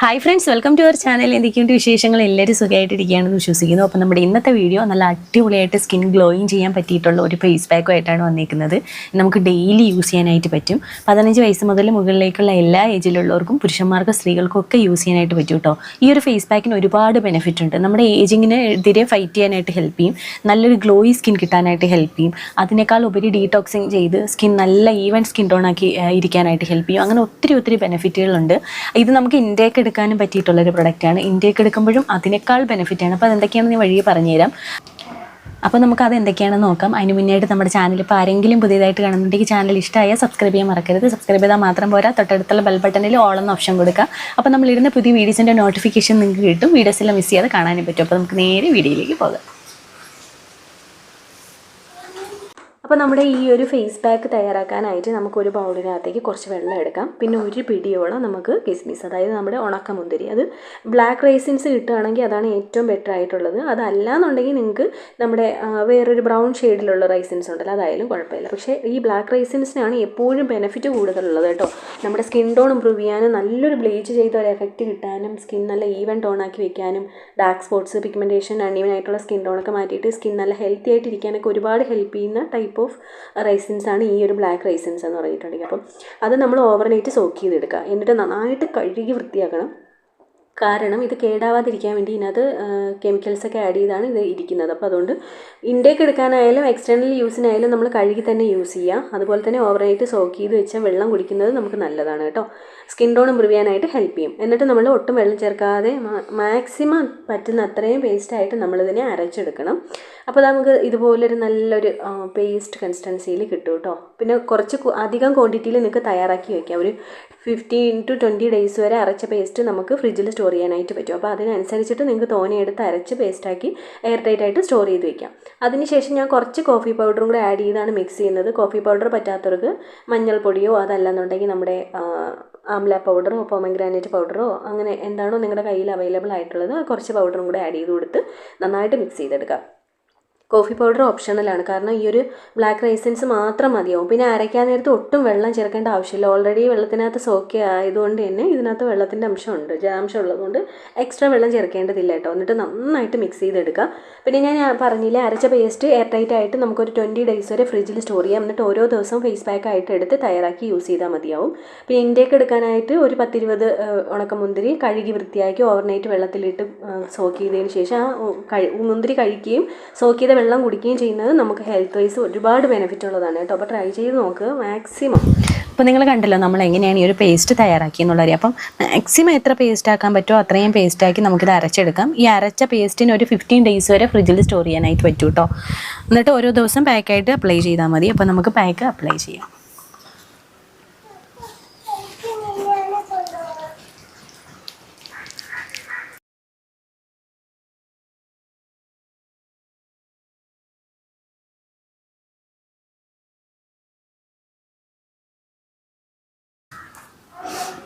Hi friends welcome to our channel എന്തൊക്കെയുണ്ട് വിശേഷങ്ങൾ? എല്ലാവരും സുഖമായിട്ടിരിക്കുകയാണെന്ന് വിശ്വസിക്കുന്നു. അപ്പോൾ നമ്മുടെ ഇന്നത്തെ വീഡിയോ നല്ല അടിപൊളിയായിട്ട് സ്കിൻ ഗ്ലോയിങ് ചെയ്യാൻ പറ്റിയിട്ടുള്ള ഒരു ഫേസ് പാക്കുമായിട്ടാണ് വന്നിരിക്കുന്നത് നമുക്ക് ഡെയിലി യൂസ് ചെയ്യാനായിട്ട് പറ്റും. പതിനഞ്ച് വയസ്സ് മുതൽ മുകളിലേക്കുള്ള എല്ലാ ഏജിലുള്ളവർക്കും പുരുഷന്മാർക്കും സ്ത്രീകൾക്കും ഒക്കെ യൂസ് ചെയ്യാനായിട്ട് പറ്റും കേട്ടോ ഈ ഒരു ഫേസ് പാക്കിന് ഒരുപാട് ബെനിഫിറ്റ് ഉണ്ട്. നമ്മുടെ ഏജിങ്ങിന് എതിരെ ഫൈറ്റ് ചെയ്യാനായിട്ട് ഹെൽപ്പ് ചെയ്യും. നല്ലൊരു ഗ്ലോയി സ്കിൻ കിട്ടാനായിട്ട് ഹെൽപ്പ് ചെയ്യും. അതിനേക്കാൾ ഉപരി ഡീടോക്സിങ് ചെയ്ത് സ്കിൻ നല്ല ഈവൻ സ്കിൻ ടോൺ ആക്കി ഇരിക്കാനായിട്ട് ഹെൽപ്പ് ചെയ്യും. അങ്ങനെ ഒത്തിരി ഒത്തിരി ബെനിഫിറ്റുകളുണ്ട് ഇത് നമുക്ക് ഇൻടേക്ക് എടുക്കാനും പറ്റിയിട്ടുള്ള ഒരു പ്രൊഡക്റ്റാണ് ഇൻടേക്ക് എടുക്കുമ്പോഴും അതിനേക്കാൾ ബെനിഫിറ്റ് ആണ്. അപ്പോൾ അതെന്തൊക്കെയാണെന്ന് ഞാൻ വഴിയെ പറഞ്ഞുതരാം. അപ്പോൾ നമുക്ക് അത് എന്തൊക്കെയാണെന്ന് നോക്കാം. അതിന് മുന്നേയായിട്ട് നമ്മുടെ ചാനൽ ഇപ്പോൾ ആരെങ്കിലും പുതിയതായിട്ട് കാണുന്നുണ്ടെങ്കിൽ ചാനൽ ഇഷ്ടമായാൽ സബ്സ്ക്രൈബ് ചെയ്യാൻ മറക്കരുത്. സബ്സ്ക്രൈബ് ചെയ്താൽ മാത്രം പോരാ. തൊട്ടടുത്തുള്ള ബെൽ ബട്ടണിൽ ഓൾ എന്ന ഓപ്ഷൻ കൊടുക്കുക. അപ്പോൾ നമ്മളിരുന്ന പുതിയ വീഡിയോസിന്റെ നോട്ടിഫിക്കേഷൻ നിങ്ങൾക്ക് കിട്ടും. വീഡിയോസെല്ലാം മിസ് ചെയ്യാതെ കാണാനും പറ്റും. അപ്പോൾ നമുക്ക് നേരെ വീഡിയോയിലേക്ക് പോകാം. അപ്പോൾ നമ്മുടെ ഈ ഒരു ഫേസ് പാക്ക് തയ്യാറാക്കാനായിട്ട് നമുക്ക് ഒരു ബൗളിനകത്തേക്ക് കുറച്ച് വെള്ളം എടുക്കാം. പിന്നെ ഒരു പിടിയോളം നമുക്ക് കിസ്മിസ് അതായത് നമ്മുടെ ഉണക്കമുന്തിരി. അത് ബ്ലാക്ക് റൈസിൻസ് കിട്ടുകയാണെങ്കിൽ അതാണ് ഏറ്റവും ബെറ്റർ ആയിട്ടുള്ളത്. അതല്ല എന്നുണ്ടെങ്കിൽ നിങ്ങൾക്ക് നമ്മുടെ വേറൊരു ബ്രൗൺ ഷെയ്ഡിലുള്ള റൈസിൻസ് ഉണ്ടല്ലോ അതായാലും കുഴപ്പമില്ല. പക്ഷേ ഈ ബ്ലാക്ക് റൈസിൻസിനാണ് എപ്പോഴും ബെനിഫിറ്റ് കൂടുതലുള്ളത് കേട്ടോ. നമ്മുടെ സ്കിൻ ടോൺ ഇമ്പ്രൂവ് ചെയ്യാനും നല്ലൊരു ബ്ലീച്ച് ചെയ്ത ഒരു എഫക്റ്റ് കിട്ടാനും സ്കിൻ നല്ല ഈവൻ ടോൺ ആക്കി വെക്കാനും ഡാർക്ക് സ്പോട്ട്സ് പിഗ്മെന്റേഷൻ അൺഈവൻ ആയിട്ടുള്ള സ്കിൻ ടോണൊക്കെ മാറ്റിയിട്ട് സ്കിൻ നല്ല ഹെൽത്തി ആയിട്ട് ഇരിക്കാനൊക്കെ ഒരുപാട് ഹെൽപ്പ് ചെയ്യുന്ന ടൈപ്പ് ഓഫ് റൈസിൻസ് ആണ് ഈ ഒരു ബ്ലാക്ക് റൈസിൻസ് എന്ന് പറഞ്ഞിട്ടുണ്ടെങ്കിൽ. അപ്പം അത് നമ്മൾ ഓവർനൈറ്റ് സോക്ക് ചെയ്തെടുക്കുക. എന്നിട്ട് നന്നായിട്ട് കഴുകി വൃത്തിയാക്കണം. കാരണം ഇത് കേടാവാതിരിക്കാൻ വേണ്ടി ഇതിനകത്ത് കെമിക്കൽസ് ഒക്കെ ആഡ് ചെയ്താണ് ഇത് ഇരിക്കുന്നത്. അപ്പോൾ അതുകൊണ്ട് ഇൻടേക്ക് എടുക്കാനായാലും എക്സ്റ്റേണൽ യൂസിനായാലും നമ്മൾ കഴുകി തന്നെ യൂസ് ചെയ്യാം. അതുപോലെ തന്നെ ഓവറായിട്ട് സോക്ക് ചെയ്ത് വെച്ചാൽ വെള്ളം കുടിക്കുന്നത് നമുക്ക് നല്ലതാണ് കേട്ടോ. സ്കിൻ ടോൺ ഇമ്പ്രൂവ് ചെയ്യാനായിട്ട് ഹെൽപ്പ് ചെയ്യും. എന്നിട്ട് നമ്മൾ ഒട്ടും വെള്ളം ചേർക്കാതെ മാക്സിമം പറ്റുന്ന അത്രയും പേസ്റ്റായിട്ട് നമ്മളിതിനെ അരച്ചെടുക്കണം. അപ്പോൾ നമുക്ക് ഇതുപോലൊരു നല്ലൊരു പേസ്റ്റ് കൺസിസ്റ്റൻസിയിൽ കിട്ടും കേട്ടോ. പിന്നെ കുറച്ച് അധികം ക്വാണ്ടിറ്റിയിൽ നിങ്ങൾക്ക് തയ്യാറാക്കി വയ്ക്കാം ഒരു ഫിഫ്റ്റീൻ ടു ട്വന്റി ഡേയ്സ് വരെ അരച്ച പേസ്റ്റ് നമുക്ക് ഫ്രിഡ്ജിൽ സ്റ്റോർ ചെയ്യാനായിട്ട് പറ്റും. അപ്പോൾ അതിനനുസരിച്ചിട്ട് നിങ്ങൾക്ക് തോനെ എടുത്ത് അരച്ച് പേസ്റ്റാക്കി എയർ ടൈറ്റ് ആയിട്ട് സ്റ്റോർ ചെയ്ത് വെക്കാം. അതിനുശേഷം ഞാൻ കുറച്ച് കോഫി പൗഡറും കൂടെ ആഡ് ചെയ്താണ് മിക്സ് ചെയ്യുന്നത്. കോഫി പൗഡർ പറ്റാത്തവർക്ക് മഞ്ഞൾപ്പൊടിയോ അതല്ലെന്നുണ്ടെങ്കിൽ നമ്മുടെ ആംല പൗഡറോ പൊമഗ്രാനൈറ്റ് പൗഡറോ അങ്ങനെ എന്താണോ നിങ്ങളുടെ കയ്യിൽ അവൈലബിൾ ആയിട്ടുള്ളത് കുറച്ച് പൗഡറും കൂടെ ആഡ് ചെയ്ത് കൊടുത്ത് നന്നായിട്ട് മിക്സ് ചെയ്തെടുക്കാം. കോഫി പൗഡർ ഓപ്ഷണലാണ്. കാരണം ഈ ഒരു ബ്ലാക്ക് റൈസൻസ് മാത്രം മതിയാവും. പിന്നെ അരയ്ക്കാൻ നേരത്ത് ഒട്ടും വെള്ളം ചേർക്കേണ്ട ആവശ്യമില്ല. ഓൾറെഡി വെള്ളത്തിനകത്ത് സോക്ക് ആയതുകൊണ്ട് തന്നെ ഇതിനകത്ത് വെള്ളത്തിന്റെ അംശമുണ്ട്. ജലാംശം ഉള്ളതുകൊണ്ട് എക്സ്ട്രാ വെള്ളം ചേർക്കേണ്ടതില്ല കേട്ടോ. എന്നിട്ട് നന്നായിട്ട് മിക്സ് ചെയ്തെടുക്കുക. പിന്നെ ഞാൻ പറഞ്ഞില്ലേ അരച്ച പേസ്റ്റ് എയർ ടൈറ്റ് ആയിട്ട് നമുക്കൊരു ട്വന്റി ഡേയ്സ് വരെ ഫ്രിഡ്ജിൽ സ്റ്റോർ ചെയ്യാം. എന്നിട്ട് ഓരോ ദിവസവും ഫേസ് പാക്ക് ആയിട്ട് എടുത്ത് തയ്യാറാക്കി യൂസ് ചെയ്താൽ മതിയാവും. പിന്നെ ഇൻടേക്ക് എടുക്കാനായിട്ട് ഒരു പത്തിരുപത് ഉണക്കമുന്തിരി കഴുകി വൃത്തിയാക്കി ഓവർനൈറ്റ് വെള്ളത്തിലിട്ട് സോക്ക് ചെയ്തതിന് ശേഷം ആ മുന്തിരി കഴിക്കുകയും സോക്ക് ചെയ്ത വെള്ളം കുടിക്കുകയും ചെയ്യുന്നത് നമുക്ക് ഹെൽത്ത് വൈസ് ഒരുപാട് ബെനിഫിറ്റ് ഉള്ളതാണ് കേട്ടോ. അപ്പോൾ ട്രൈ ചെയ്ത് നോക്ക് മാക്സിമം അപ്പോൾ നിങ്ങൾ കണ്ടല്ലോ നമ്മൾ എങ്ങനെയാണ് ഈ ഒരു പേസ്റ്റ് തയ്യാറാക്കി എന്നുള്ളത്? അപ്പം മാക്സിമം എത്ര പേസ്റ്റ് ആക്കാൻ പറ്റുമോ അത്രയും പേസ്റ്റ് ആക്കി നമുക്കിത് അരച്ചെടുക്കാം. ഈ അരച്ച പേസ്റ്റിന് ഒരു ഫിഫ്റ്റീൻ ഡേയ്സ് വരെ ഫ്രിഡ്ജിൽ സ്റ്റോർ ചെയ്യാനായിട്ട് പറ്റും കേട്ടോ എന്നിട്ട് ഓരോ ദിവസം പാക്കായിട്ട് അപ്ലൈ ചെയ്താൽ മതി. അപ്പോൾ നമുക്ക് പാക്ക് അപ്ലൈ ചെയ്യാം.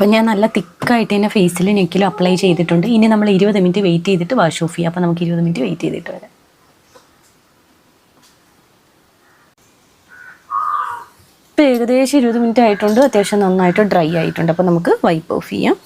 അപ്പം ഞാൻ നല്ല തിക്കായിട്ട് തന്നെ ഫേസിൽ നെക്കിലും അപ്ലൈ ചെയ്തിട്ടുണ്ട്. ഇനി നമ്മൾ ഇരുപത് മിനിറ്റ് വെയിറ്റ് ചെയ്തിട്ട് വാഷ് ഓഫ് ചെയ്യാം അപ്പോൾ നമുക്ക് ഇരുപത് മിനിറ്റ് വെയിറ്റ് ചെയ്തിട്ട് വരാം. ഇപ്പോൾ ഏകദേശം ഇരുപത് മിനിറ്റ് ആയിട്ടുണ്ട്. അത്യാവശ്യം നന്നായിട്ട് ഡ്രൈ ആയിട്ടുണ്ട്. അപ്പോൾ നമുക്ക് വൈപ്പ് ഓഫ് ചെയ്യാം.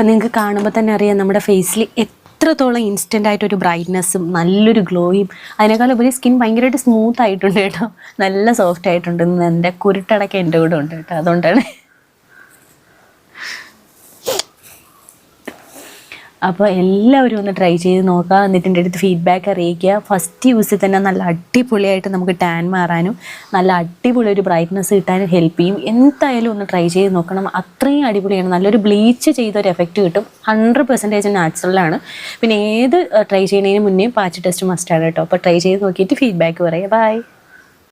അപ്പം നിങ്ങൾക്ക് കാണുമ്പോൾ തന്നെ അറിയാം നമ്മുടെ ഫേസിൽ എത്രത്തോളം ഇൻസ്റ്റന്റ് ആയിട്ടൊരു ബ്രൈറ്റ്നെസ്സും നല്ലൊരു ഗ്ലോയും അതിനേക്കാൾ ഉപരി സ്കിൻ ഭയങ്കരമായിട്ട് സ്മൂത്ത് ആയിട്ടുണ്ട് കേട്ടോ. നല്ല സോഫ്റ്റ് ആയിട്ടുണ്ട്. എന്റെ കുരുട്ടടക്കം എന്റെ കൂടെ ഉണ്ട് കേട്ടോ. അതുകൊണ്ടാണ് അപ്പോൾ എല്ലാവരും ഒന്ന് ട്രൈ ചെയ്ത് നോക്കുക എന്നിട്ട് എന്റെ അടുത്ത് ഫീഡ്ബാക്ക് അറിയിക്കുക. ഫസ്റ്റ് യൂസിൽ തന്നെ നല്ല അടിപൊളിയായിട്ട് നമുക്ക് ടാൻ മാറാനും നല്ല അടിപൊളി ഒരു ബ്രൈറ്റ്നസ് കിട്ടാനും ഹെൽപ്പ് ചെയ്യും. എന്തായാലും ഒന്ന് ട്രൈ ചെയ്ത് നോക്കണം. അത്രയും അടിപൊളിയാണ്. നല്ലൊരു ബ്ലീച്ച് ചെയ്ത ഒരു എഫക്റ്റ് കിട്ടും ഹൺഡ്രഡ് പെർസെന്റേജ് നാച്ചുറലാണ് പിന്നെ ഏത് ട്രൈ ചെയ്യുന്നതിന് മുന്നേ പാച്ച് ടെസ്റ്റ് മസ്റ്റാണ് കേട്ടോ. അപ്പോൾ ട്രൈ ചെയ്ത് നോക്കിയിട്ട് ഫീഡ്ബാക്ക് പറയാം. ബൈ